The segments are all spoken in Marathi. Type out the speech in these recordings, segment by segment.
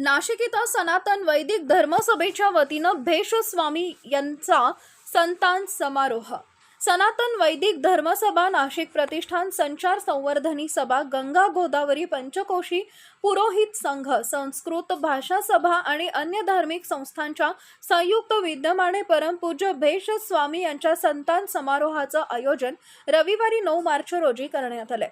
नाशिक इथं सनातन वैदिक धर्मसभेच्या वतीनं भेष स्वामी यांचा संतान समारोह. सनातन वैदिक धर्मसभा नाशिक प्रतिष्ठान संचार संवर्धनी सभा गंगा गोदावरी पंचकोशी पुरोहित संघ संस्कृत भाषा सभा आणि अन्य धार्मिक संस्थांच्या संयुक्त विद्यमाने परमपूज्य भेष स्वामी यांच्या संतान समारोहाचं आयोजन रविवारी नऊ मार्च रोजी करण्यात आले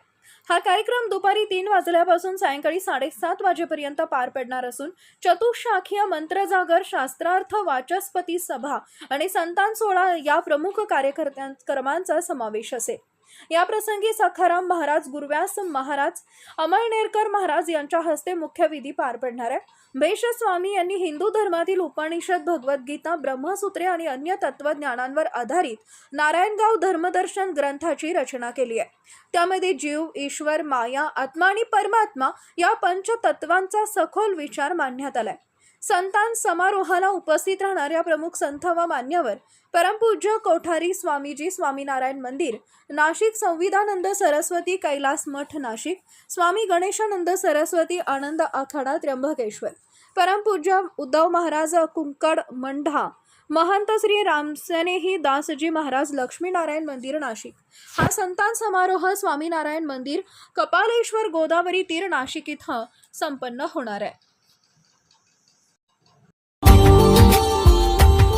हा कार्यक्रम दुपारी तीन वाजल्यापासून सायंकाळी साडेसात वाजेपर्यंत पार पडणार असून चतुशाखीय मंत्रजागर शास्त्रार्थ वाचस्पती सभा आणि संतान सोहळा या प्रमुख कार्यकर्त्या क्रमांचा समावेश असेल या प्रसंगी सखाराम महाराज गुरुव्यास महाराज अमळनेरकर महाराज यांच्या हस्ते मुख्य विधी पार पडणार आहे. भेष स्वामी यांनी हिंदू धर्मातील उपनिषद भगवद्गीता ब्रह्मसूत्रे आणि अन्य तत्वज्ञानांवर आधारित नारायणगाव धर्मदर्शन ग्रंथाची रचना केली आहे. त्यामध्ये जीव ईश्वर माया आत्मा आणि परमात्मा या पंचतत्वांचा सखोल विचार मांडण्यात आलाय. संतान समारोहाला उपस्थित राहणाऱ्या प्रमुख संत व मान्यवर परमपूज्य कोठारी स्वामीजी स्वामीनारायण मंदिर नाशिक संविधानंद सरस्वती कैलास मठ नाशिक स्वामी गणेशानंद सरस्वती आनंद आखाडा त्र्यंबकेश्वर परमपूज्य उद्धव महाराज कुंकड मंढा महंत श्री रामसेनेही दासजी महाराज लक्ष्मीनारायण मंदिर नाशिक. हा संतान समारोह स्वामीनारायण मंदिर कपालेश्वर गोदावरी तीर नाशिक इथं संपन्न होणार आहे.